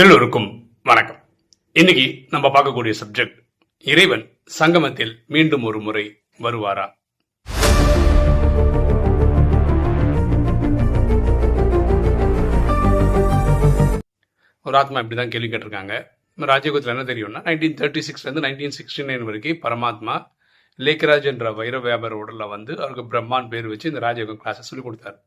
எல்லோருக்கும் வணக்கம். இன்னைக்கு நம்ம பார்க்கக்கூடிய சப்ஜெக்ட் இறைவன் சங்கமத்தில் மீண்டும் ஒரு முறை வருவாரா? ஒரு ஆத்மா இப்படி தான் கேள்வி கேட்டிருக்காங்க. ராஜயோகத்தில் என்ன தெரியும்னா நைன்டீன் தேர்ட்டி சிக்ஸ்லேருந்து நைன்டீன் சிக்ஸ்டி நைன் வரைக்கும் பரமாத்மா லேக்கராஜ் என்ற வைர வியாபார உடலில் வந்து அவருக்கு பிரம்மான் பேர் வச்சு இந்த ராஜயோகம் கிளாஸை சொல்லிக் கொடுத்தாரு.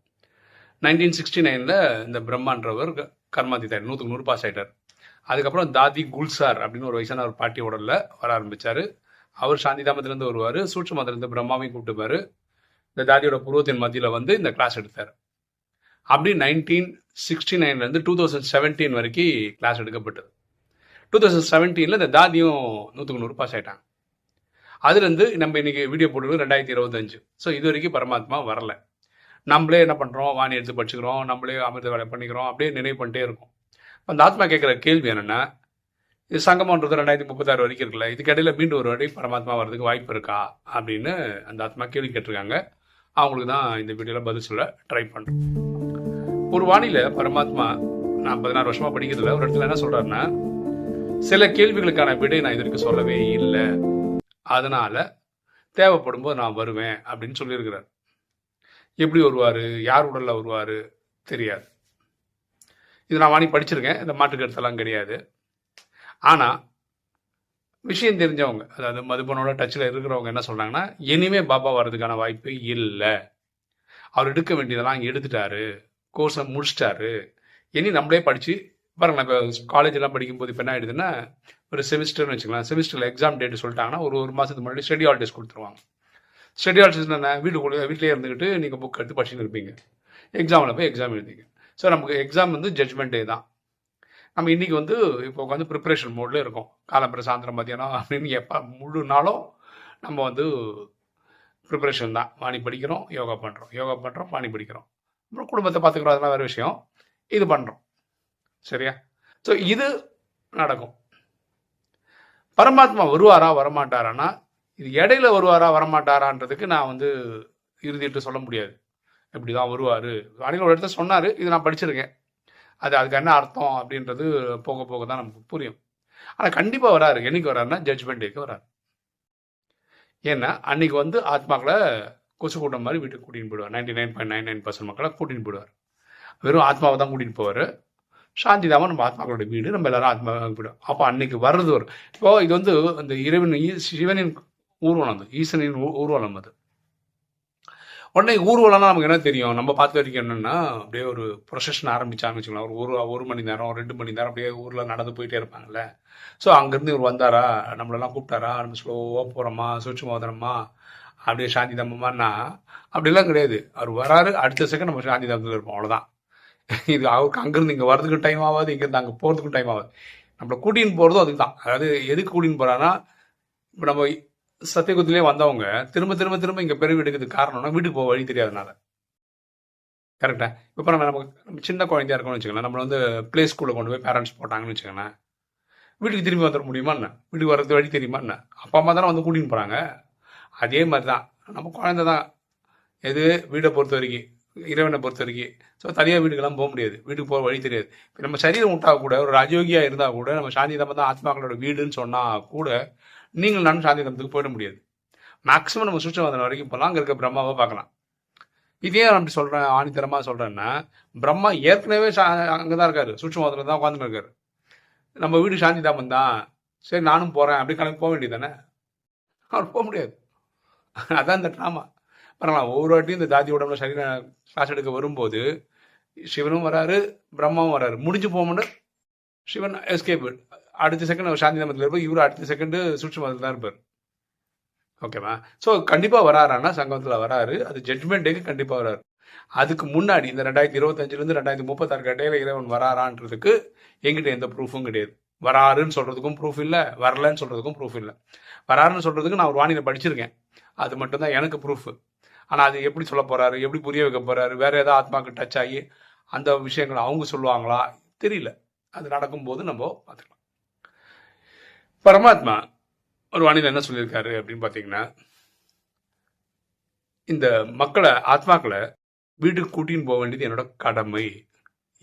நைன்டீன் சிக்ஸ்டி நைனில் இந்த பிரம்மான்றவர் க- கர்மாதித்தார் நூற்றுக்கு நூறு பாஸ் ஆயிட்டார். அதுக்கப்புறம் தாதி குல்சார் அப்படின்னு ஒரு வயசான ஒரு பாட்டி உடலில் வர ஆரம்பித்தார் அவர் சாந்தி தாமத்திலேருந்து வருவார் சூட்சமத்திலேருந்து பிரம்மாவையும் கூப்பிட்டுப்பாரு. இந்த தாதியோட புருவத்தின் மத்தியில் வந்து இந்த கிளாஸ் எடுத்தார். அப்படி நைன்டீன் சிக்ஸ்டி நைன்லேருந்து டூ தௌசண்ட் செவன்டீன் வரைக்கும் கிளாஸ் எடுக்கப்பட்டது. டூ தௌசண்ட் செவன்டீனில் இந்த தாதியும் நூற்றுக்கு நூறு பாஸ் ஆகிட்டாங்க அதுலேருந்து நம்ம இன்னைக்கு வீடியோ போட்டுருக்கோம் ரெண்டாயிரத்தி இருபத்தஞ்சு. ஸோ இது வரைக்கும் பரமாத்மா வரல. நம்மளே என்ன பண்ணுறோம் வாணி எடுத்து படிச்சுக்கிறோம். நம்மளே அமிர்த வேலை பண்ணிக்கிறோம் அப்படியே நினைவு பண்ணிட்டே இருக்கோம். அந்த ஆத்மா கேட்குற கேள்வி என்னென்னா இது சங்கமன்றது ரெண்டாயிரத்தி முப்பத்தாறு வரைக்கும் இருக்குல்ல இதுக்கிடையில் மீண்டும் ஒரு வாட்டி பரமாத்மா வர்றதுக்கு வாய்ப்பு இருக்கா? அப்படின்னு அந்த ஆத்மா கேள்வி கேட்டிருக்காங்க. அவங்களுக்கு தான் இந்த வீடியோவில் பதில் சொல்ல ட்ரை பண்ணுறேன் ஒரு வானில பரமாத்மா நான் பதினாறு வருஷமாக படிக்கிறதுல ஒரு இடத்துல என்ன சொல்கிறாருன்னா சில கேள்விகளுக்கான விடை நான் இது வரைக்கும் சொல்லவே இல்லை. அதனால் தேவைப்படும் போது நான் வருவேன் அப்படின்னு சொல்லியிருக்கிறார். எப்படி வருவார்? யார் உடலில் வருவார்? தெரியாது. இது நான் வாங்கி படிச்சிருக்கேன். இந்த மாட்டுக்கருத்தெல்லாம் கிடையாது. ஆனால் விஷயம் தெரிஞ்சவங்க அதாவது மதுபனோட டச்சில் இருக்கிறவங்க என்ன சொல்கிறாங்கன்னா இனிமே பாபா வர்றதுக்கான வாய்ப்பு இல்லை. அவர் எடுக்க வேண்டியதெல்லாம் எடுத்துட்டாரு. கோர்ஸை முடிச்சிட்டாரு. இனி நம்மளே படித்து பாருங்களேன் இப்போ காலேஜெல்லாம் படிக்கும்போது இப்போ என்ன ஆயிடுதுன்னா ஒரு செமிஸ்டர்னு வச்சுக்கலாம் செமிஸ்டரில் எக்ஸாம் டேட்டு சொல்லிட்டாங்கன்னா ஒரு ஒரு மாதத்துக்கு முன்னாடி ஸ்டடி ஹாலிடேஸ் கொடுத்துருவாங்க. ஸ்டடி ஹாலிடேஸ் என்ன? வீட்டுக்குள்ளே வீட்டிலே இருந்துக்கிட்டு நீங்கள் புக் எடுத்து படிச்சுன்னு இருப்பீங்க. எக்ஸாமில் போய் எக்ஸாம் எழுதிங்க. ஸோ நமக்கு எக்ஸாம் வந்து ஜட்ஜ்மெண்ட் டே தான். நம்ம இன்றைக்கி வந்து இப்போ உட்காந்து ப்ரிப்பரேஷன் மோடில் இருக்கோம். காலம்பரை சாயந்தரம் மத்தியானம் அப்படின்னு எப்போ முழு நாளும் நம்ம வந்து ப்ரிப்பரேஷன் தான். வாணி படிக்கிறோம் யோகா பண்ணுறோம் யோகா பண்ணுறோம் வாணி படிக்கிறோம். அப்புறம் குடும்பத்தை பார்த்துக்கிறோம். அதெல்லாம் வேறு விஷயம். இது பண்ணுறோம் சரியா? ஸோ இது நடக்கும். பரமாத்மா வருவாரா வரமாட்டாரான்னா இது இடையில வருவாரா வரமாட்டாரான்றதுக்கு நான் வந்து இறுதிட்டு சொல்ல முடியாது. இப்படி தான் வருவார். அணில் ஒரு இடத்துல சொன்னார் இது நான் படிச்சிருக்கேன். அது அதுக்கு என்ன அர்த்தம் அப்படின்றது போக போக தான் நமக்கு புரியும். ஆனால் கண்டிப்பாக வராரு. என்னைக்கு வராருன்னா ஜட்ஜ்மெண்ட் டேக்கு வராரு. ஏன்னா அன்னைக்கு வந்து ஆத்மாக்களை கொசு கூட்டம் மாதிரி வீட்டுக்கு கூட்டின்னு போயிடுவார். Ninety nine point nine nine percent மக்களை கூட்டின்னு போயிடுவார். வெறும் ஆத்மாவை தான் கூட்டின்னு போவார். சாந்தி தாம நம்ம ஆத்மாக்களோட வீடு நம்ம எல்லாரும் ஆத்மாவாக போயிடுவோம். அப்போ அன்னைக்கு வர்றது வரும் இப்போ இது வந்து அந்த இறைவன் சிவனின் ஊர்வலம் அது. ஈசனின் ஊர்வலம் அது. உடனே ஊர்வலம்னா நமக்கு என்ன தெரியும்? நம்ம பார்த்து வரைக்கும் என்னென்னா அப்படியே ஒரு ப்ரொசஷன் ஆரம்பிச்சான்னு வச்சுக்கலாம் ஒரு ஒரு ஒரு மணி நேரம் ரெண்டு மணி நேரம் அப்படியே ஊரில் நடந்து போயிட்டே இருப்பாங்கல்ல. ஸோ அங்கேருந்து இவர் வந்தாரா? நம்மளெல்லாம் கூப்பிட்டாரா? நம்ம ஸ்லோவாக போகிறோமா சூட்சமோதனமா? அப்படியே சாந்தி தம்பமானா அப்படிலாம் கிடையாது. அவர் வராரு அடுத்த செகண்ட் நம்ம சாந்தி தம்பத்தில் இருப்போம். அவ்வளோதான் இது அவருக்கு அங்கேருந்து இங்கே வரதுக்கு டைம் ஆகாது இங்கேருந்து அங்கே போகிறதுக்கும் டைம் ஆகாது. நம்மளை கூட்டின்னு போகிறதும் அதுக்கு தான் அதாவது எதுக்கு கூட்டின்னு போகிறான்னா இப்போ நம்ம சத்தியகுத்திலே வந்தவங்க திரும்ப திரும்ப திரும்ப இங்கே பிறவி எடுக்கிறதுக்கு காரணம்னா வீட்டுக்கு போக வழி தெரியாதனால. கரெக்டா இப்போ நம்ம நம்ம சின்ன குழந்தையா இருக்கோம்னு வச்சுக்கலாம் நம்மளை வந்து ப்ளே ஸ்கூலில் கொண்டு போய் பேரண்ட்ஸ் போட்டாங்கன்னு வச்சுக்கோங்களேன். வீட்டுக்கு திரும்பி வந்துட முடியுமா என்ன? வீட்டுக்கு வர்றது வழி தெரியுமா என்ன? அப்பா அம்மா தானே வந்து கூட்டின்னு போகிறாங்க அதே மாதிரி தான் நம்ம குழந்தை தான். எது? வீடை பொறுத்த வரைக்கும் இறைவனை பொறுத்த வரைக்கும். ஸோ தனியாக வீட்டுக்கெல்லாம் போக முடியாது. வீட்டுக்கு போக வழி தெரியாது. இப்போ நம்ம சரீரம் விட்டா கூட ஒரு அஜோகியாக இருந்தால் கூட நம்ம சாந்தி தம்பம் தான் ஆத்மாக்களோட வீடுன்னு சொன்னால் கூட நீங்கள் நானும் சாந்தி தாமத்துக்கு போயிட முடியாது. மேக்ஸிமம் நம்ம சுற்றுவாதம் வரைக்கும் போகலாம் அங்கே இருக்க பிரம்மாவை பார்க்கலாம். இதே நான் அப்படி சொல்கிறேன் ஆணித்தரமாக சொல்கிறேன்னா பிரம்மா ஏற்கனவே சா அங்கே தான் இருக்காரு சூட்சமாதத்தில் தான் உட்காந்துட்டு இருக்காரு. நம்ம வீடு சாந்தி தாமன் தான். சரி நானும் போகிறேன் அப்படி கிளம்பி போக வேண்டியது தானே? அவர் போக முடியாது. அதான் இந்த ட்ராமா பரவாயில்ல ஒவ்வொரு வாட்டியும் இந்த தாதி உடம்புல சரீர கிளாஸ் எடுக்க வரும்போது சிவனும் வராரு பிரம்மாவும் வராரு. முடிஞ்சு போகணும்னு சிவன் எஸ்கேப் அடுத்த செகண்ட் அவர் சாந்தி தாமத்தில் இருப்பார் இவரு அடுத்த செகண்டு சூட்சமத்தில் தான் இருப்பார். ஓகேவா ஸோ கண்டிப்பாக வராரான்னா சங்கமத்தில் வராரு. அது ஜட்மெண்ட் டேக்கு கண்டிப்பாக வராரு. அதுக்கு முன்னாடி இந்த ரெண்டாயிரத்தி இருபத்தஞ்சிலேருந்து ரெண்டாயிரத்தி முப்பத்தாறு கட்டையில் இறைவன் வராரான்றதுக்கு எங்கிட்ட எந்த ப்ரூஃபும் கிடையாது. வராருன்னு சொல்கிறதுக்கும் ப்ரூஃப் இல்லை வரலன்னு சொல்கிறதுக்கும் ப்ரூஃப் இல்லை. வராருன்னு சொல்கிறதுக்கு நான் ஒரு வானிலை படிச்சிருக்கேன். அது மட்டும்தான் எனக்கு ப்ரூஃப் ஆனால் அது எப்படி சொல்ல போகிறாரு எப்படி புரிய வைக்க போகிறாரு வேறு ஏதாவது ஆத்மாக்கு டச் ஆகி அந்த விஷயங்களை அவங்க சொல்லுவாங்களா? தெரியல. அது நடக்கும்போது நம்ம பார்த்துக்கலாம். பரமாத்மா ஒரு வானிலை என்ன சொல்லியிருக்காரு அப்படின்னு பார்த்தீங்கன்னா இந்த மக்களை ஆத்மாக்களை வீட்டுக்கு கூட்டின்னு போக வேண்டியது என்னோட கடமை.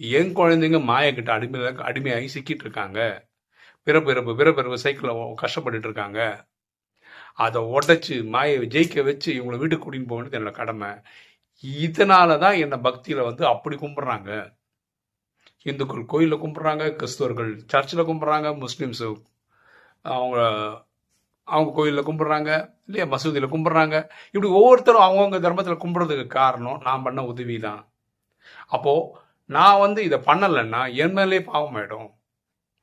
என் குழந்தைங்க மாயக்கிட்ட அடிமை அடிமையாகி சிக்கிட்டு இருக்காங்க. பிறப்பிறப்பு பிறப்பு பிறப்பு சைக்கிளில் கஷ்டப்பட்டுட்டு இருக்காங்க. அதை உடைச்சி மாயை ஜெயிக்க வச்சு இவங்களை வீட்டுக்கு கூட்டின்னு போக வேண்டியது என்னோட கடமை. இதனால தான் என்னை பக்தியில் வந்து அப்படி கும்பிட்றாங்க. இந்துக்கள் கோயிலில் கும்பிட்றாங்க கிறிஸ்தவர்கள் சர்ச்சில் கும்பிட்றாங்க முஸ்லீம்ஸ் அவங்க அவங்க கோயிலில் கும்பிட்றாங்க இல்லையா மசூதியில் கும்பிட்றாங்க. இப்படி ஒவ்வொருத்தரும் அவங்கவுங்க தர்மத்தில் கும்பிட்றதுக்கு காரணம் நான் பண்ண உதவி தான் அப்போது நான் வந்து இதை பண்ணலைன்னா என் மேலே பாவம் ஆகிடும்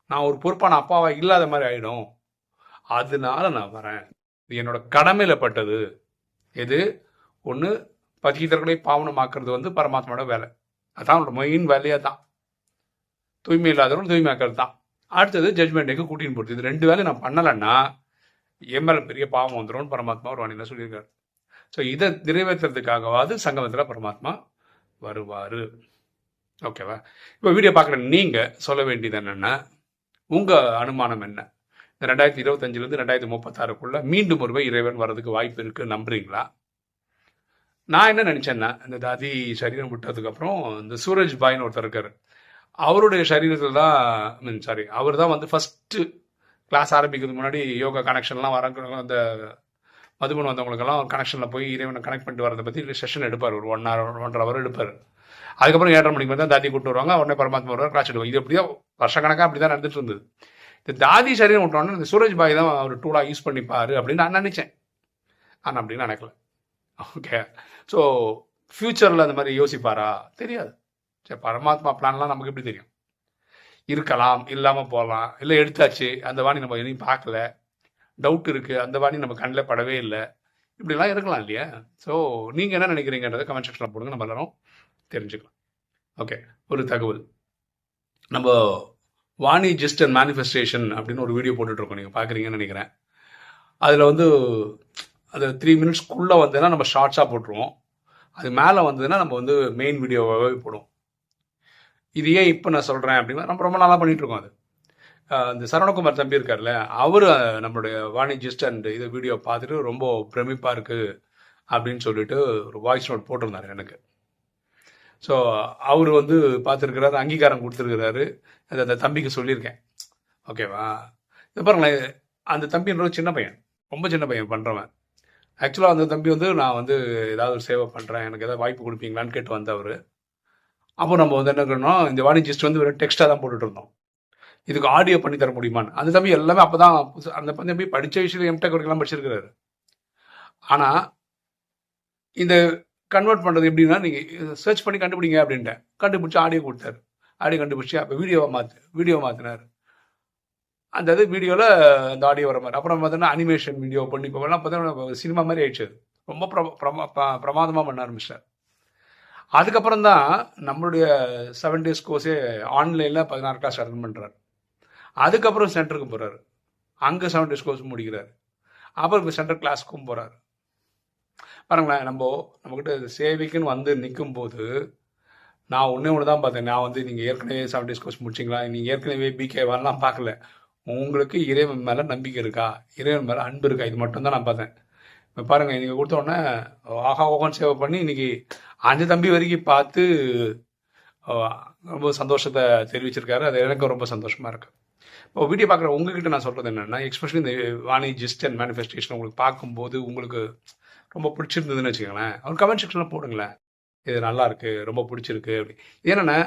நான் ஒரு பொறுப்பான அப்பாவாக இல்லாத மாதிரி ஆகிடும் அதனால நான் வரேன். இது என்னோட கடமையில் பட்டது. எது? ஒன்று பதீதர்களை பாவனமாக்குறது வந்து பரமாத்மாவோட வேலை. அதான் அவனோட மெயின் வேலையாக தான் தூய்மை இல்லாதவர்கள் தூய்மையாக்கிறது தான் அடுத்தது ஜட்மெண்ட்டுக்கு கூட்டின்னு போடுது இது ரெண்டு வேலையும் நான் பண்ணலைன்னா என் மேலே பெரிய பாவம் வந்துடும் பரமாத்மா ஒரு வாணியில் சொல்லியிருக்காரு. ஸோ இதை நிறைவேற்றுறதுக்காகவாது சங்கமத்தில் பரமாத்மா வருவார். ஓகேவா இப்போ வீடியோ பார்க்குற நீங்கள் சொல்ல வேண்டியது என்னென்னா உங்கள் அனுமானம் என்ன? இந்த ரெண்டாயிரத்தி இருபத்தஞ்சிலேருந்து ரெண்டாயிரத்தி முப்பத்தாறுக்குள்ளே மீண்டும் ஒருவே இறைவன் வர்றதுக்கு வாய்ப்பு இருக்குது நம்புறீங்களா? நான் என்ன நினச்சேன்னா இந்த தாதி சரீரம் விட்டதுக்கப்புறம் இந்த சூரஜ் பாய்னு ஒருத்தர் இருக்கார். அவருடைய சரீரத்தில் தான் மீன் சாரி அவர் தான் வந்து ஃபஸ்ட்டு கிளாஸ் ஆரம்பிக்கிறதுக்கு முன்னாடி யோகா கனெக்ஷன்லாம் வர அந்த மதுபன் வந்தவங்களுக்கெல்லாம் கனெக்ஷனில் போய் இறைவனை கனெக்ட் பண்ணிட்டு வரதை பற்றி செஷன் எடுப்பார். ஒரு ஒன் ஹவர் ஒன்றரை ஹவர் எடுப்பார். அதுக்கப்புறம் ஏழரை மணிக்கு தான் தாதி கூட்டு வருவாங்க. உடனே பரமாத்மா வருவார் கிளாஸ் எடுவாங்க இது எப்படியோ வருஷக்கணக்காக அப்படி தான் நடந்துட்டு இருந்தது. இந்த தாதி சரீரம் விட்டோன்னே இந்த சூரஜ் பாய் தான் அவர் டூலாக யூஸ் பண்ணிப்பார் அப்படின்னு நான் நினச்சேன். ஆனால் அப்படின்னு நினைக்கல ஓகே ஸோ ஃப்யூச்சரில் அந்த மாதிரி யோசிப்பாரா? தெரியாது. சரி பரமாத்மா பிளான்லாம் நமக்கு எப்படி தெரியும்? இருக்கலாம் இல்லாமல் போகலாம். இல்லை எடுத்தாச்சு அந்த வாணி நம்ம எதையும் பார்க்கல. டவுட் இருக்குது அந்த வாணி நம்ம கண்ணில் படவே இல்லை. இப்படிலாம் இருக்கலாம் இல்லையா? ஸோ நீங்கள் என்ன நினைக்கிறீங்கன்றதை கமெண்ட் செக்ஷனில் போடுங்க. நம்ம எல்லாரும் தெரிஞ்சுக்கலாம். ஓகே ஒரு தகவல். நம்ம வாணி ஜஸ்ட் அண்ட் மேனிஃபெஸ்டேஷன் அப்படின்னு ஒரு வீடியோ போட்டுட்ருக்கோம். நீங்கள் பார்க்குறீங்கன்னு நினைக்கிறேன். அதில் வந்து அது த்ரீ மினிட்ஸ்க்குள்ளே வந்ததுன்னா நம்ம ஷார்ட்ஸாக போட்டுருவோம். அது மேலே வந்ததுன்னா நம்ம வந்து மெயின் வீடியோவாகவே போடுவோம். இது ஏன் இப்போ நான் சொல்கிறேன் அப்படின்னா நம்ம ரொம்ப நாளாக பண்ணிகிட்ருக்கோம் அது. இந்த சரவணகுமார் தம்பி இருக்கார்ல அவர் நம்மளுடைய வாணிஜிஸ்ட் அண்ட் இது வீடியோ பார்த்துட்டு ரொம்ப பிரமிப்பாக இருக்குது அப்படின்னு சொல்லிட்டு ஒரு வாய்ஸ் நோட் போட்டிருந்தார் எனக்கு. ஸோ அவர் வந்து பார்த்துருக்கிறாரு அங்கீகாரம் கொடுத்துருக்கிறாரு. அந்த தம்பிக்கு சொல்லியிருக்கேன். ஓகேவா இது பாருங்களேன் அந்த தம்பின்றது சின்ன பையன். ரொம்ப சின்ன பையன் பண்ணுறவன் ஆக்சுவலாக அந்த தம்பி வந்து நான் வந்து ஏதாவது ஒரு சேவை பண்ணுறேன் எனக்கு ஏதாவது வாய்ப்பு கொடுப்பீங்களான்னு கேட்டு வந்தவர். அப்போ நம்ம வந்து என்ன பண்ணோம்? இந்த வாணிஜிஸ்ட் வந்து வெறும் டெக்ஸ்ட்டாக தான் போட்டுட்டு இருந்தோம். இதுக்கு ஆடியோ பண்ணி தர முடியுமான்னு. அந்த தம்பி எல்லாமே அப்போ தான் அந்த தம்பி படித்த விஷயம் எம்டெக் வரைக்கும் படிச்சிருக்கிறாரு. ஆனால் இந்த கன்வெர்ட் பண்ணுறது எப்படின்னா நீங்கள் சர்ச் பண்ணி கண்டுபிடிங்க அப்படின்ட்டேன். கண்டுபிடிச்சி ஆடியோ கொடுத்தாரு. ஆடியோ கண்டுபிடிச்சி அப்போ வீடியோவை மாற்று வீடியோ மாற்றினார் அந்த இது வீடியோவில் அந்த ஆடியோ வர மாதிரி. அப்புறம் பார்த்தோன்னா அனிமேஷன் வீடியோ பண்ணி போகலாம் பார்த்தோன்னா சினிமா மாதிரி ஆயிடுச்சு. அது ரொம்ப பிரமா பிரமாதமாக பண்ண ஆரம்பிச்சிட்டார். அதுக்கப்புறம் தான் நம்மளுடைய செவன் டேஸ் கோர்ஸே ஆன்லைனில் பதினாறு கிளாஸ் அட்டன் பண்ணுறாரு அதுக்கப்புறம் சென்டருக்கு போகிறாரு அங்கே செவன் டேஸ் கோர்ஸ் முடிக்கிறார். அப்புறம் இப்போ சென்டர் கிளாஸ்க்கும் போகிறார் பாருங்களேன் நம்ம நம்மக்கிட்ட சேவைக்குன்னு வந்து நிற்கும் போது நான் ஒன்றே ஒன்று தான் பார்த்தேன். நான் வந்து நீங்கள் ஏற்கனவே செவன் டேஸ் கோர்ஸ் முடிச்சிங்களா? நீங்கள் ஏற்கனவே பிகே வரலாம் பார்க்கல. உங்களுக்கு இறைவன் மேலே நம்பிக்கை இருக்கா? இறைவன் மேலே அன்பு இருக்கா? இது மட்டும் தான் நான் பார்த்தேன். இப்போ பாருங்கள் நீங்கள் கொடுத்த உடனே ஆஹா ஓகன் சேவை பண்ணி இன்னைக்கு அஞ்சு தம்பி வரைக்கும் பார்த்து ரொம்ப சந்தோஷத்தை தெரிவிச்சிருக்காரு. அது எனக்கு ரொம்ப சந்தோஷமாக இருக்குது இப்போ வீடியோ பார்க்குற உங்ககிட்ட நான் சொல்கிறது என்னென்னா எக்ஸ்பெஷலி இந்த வாணி ஜிஸ்ட் அண்ட் மேனிஃபெஸ்டேஷன் உங்களுக்கு பார்க்கும்போது உங்களுக்கு ரொம்ப பிடிச்சிருந்ததுன்னு வச்சுக்கோங்களேன். அவர் கமெண்ட் செக்ஷனில் போடுங்களேன். இது நல்லா இருக்கு ரொம்ப பிடிச்சிருக்கு அப்படி. என்னென்னா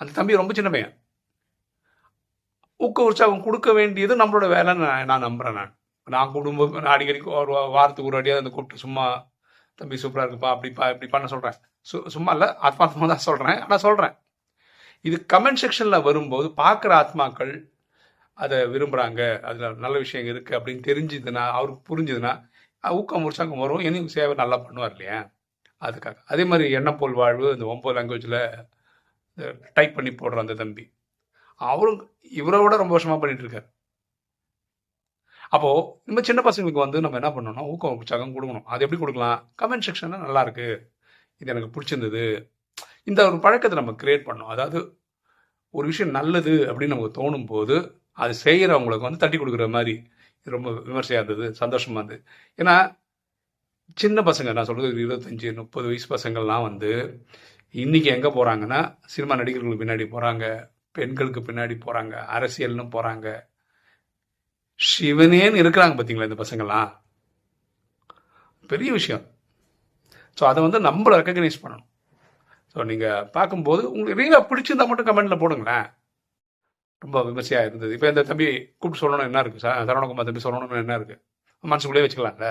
அந்த தம்பி ரொம்ப சின்ன பையன். ஊக்க உற்சாகம் கொடுக்க வேண்டியது நம்மளோட வேலைன்னு நான் நான் நம்புகிறேன் நான். நான் குடும்பம் நான் அடிக்கடி ஒரு வாரத்துக்கு ஒரு அடியாக அந்த கூப்பிட்டு சும்மா தம்பி சூப்பராக இருக்குப்பா அப்படிப்பா இப்படி பண்ண சொல்கிறேன் சு சும்மா இல்லை ஆத்மாத்மா தான் சொல்கிறேன் ஆனால் சொல்கிறேன் இது கமெண்ட் செக்ஷனில் வரும்போது பார்க்குற ஆத்மாக்கள் அதை விரும்புகிறாங்க அதில் நல்ல விஷயம் இருக்குது அப்படின்னு தெரிஞ்சுதுன்னா அவருக்கு புரிஞ்சுதுன்னா ஊக்கம் உற்சாகம் வரும் இனியும் சேவை நல்லா பண்ணுவார் இல்லையா? அதுக்காக. அதே மாதிரி எண்ணம் போல் வாழ்வு இந்த ஒம்பது லாங்குவேஜில் டைப் பண்ணி போடுற அந்த தம்பி. அவரும் இவரை விட ரொம்ப வருஷமாக பண்ணிட்டு அப்போது இந்த சின்ன பசங்களுக்கு வந்து நம்ம என்ன பண்ணணும்னா ஊக்கம் உற்சாகம் கொடுக்கணும். அது எப்படி கொடுக்கலாம்? கமெண்ட் செக்ஷனில் நல்லா இருக்கு. இது எனக்கு பிடிச்சிருந்தது. இந்த ஒரு பழக்கத்தை நம்ம கிரியேட் பண்ணோம் அதாவது ஒரு விஷயம் நல்லது அப்படின்னு நமக்கு தோணும் போது அது செய்கிறவங்களுக்கு வந்து தட்டி கொடுக்குற மாதிரி. ரொம்ப விமர்சையாக இருந்தது சந்தோஷமாக இருந்தது. ஏன்னா சின்ன பசங்க நான் சொல்கிறது இருபத்தஞ்சி முப்பது வயசு பசங்கள்லாம் வந்து இன்றைக்கி எங்கே போகிறாங்கன்னா சினிமா நடிகர்களுக்கு பின்னாடி போகிறாங்க பெண்களுக்கு பின்னாடி போகிறாங்க அரசியல்னு போகிறாங்க சிவனேன்னு இருக்கிறாங்க பார்த்தீங்களா இந்த பசங்கள்லாம்? பெரிய விஷயம். ஸோ அதை வந்து நம்மளை ரெக்கக்னைஸ் பண்ணணும். ஸோ நீங்கள் பார்க்கும்போது உங்களுக்கு ரீலாக பிடிச்சிருந்தா மட்டும் கமெண்ட்டில் போடுங்களேன். ரொம்ப விமர்சையாக இருந்தது. இப்போ இந்த தம்பி கூப்பிட்டு சொல்லணும் என்ன இருக்குது சரவணகுமார் தம்பி சொல்லணும்னு என்ன இருக்குது மனசுக்குள்ளே வச்சுக்கலாம்ல.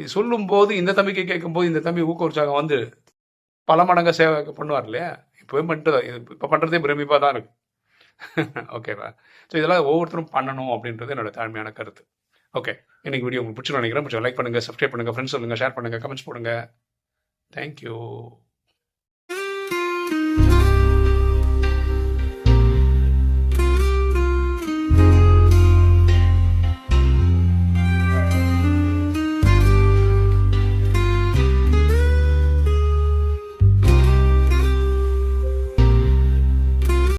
இது சொல்லும்போது இந்த தம்பிக்கு கேட்கும்போது இந்த தம்பி ஊக்க உற்சாகம் வந்து பல மடங்கு சேவை பண்ணுவார் இல்லையா? இப்போவே பண்ணிட்டு இப்போ பண்ணுறதே பிரமிப்பாக தான் இருக்குது ஓகேவா ஸோ இதெல்லாம் ஒவ்வொருத்தரும் பண்ணணும் அப்படின்றது என்னோட தாழ்மையான கருத்து. ஓகே இன்னைக்கு வீடியோ உங்களுக்கு பிடிச்சி நினைக்கிறேன். பிடிச்சி லைக் பண்ணுங்கள் சப்ஸ்கிரைப் பண்ணுங்கள் ஃப்ரெண்ட்ஸ் சொல்லுங்கள் ஷேர் பண்ணுங்கள் கமெண்ட்ஸ் போடுங்க. தேங்க்யூ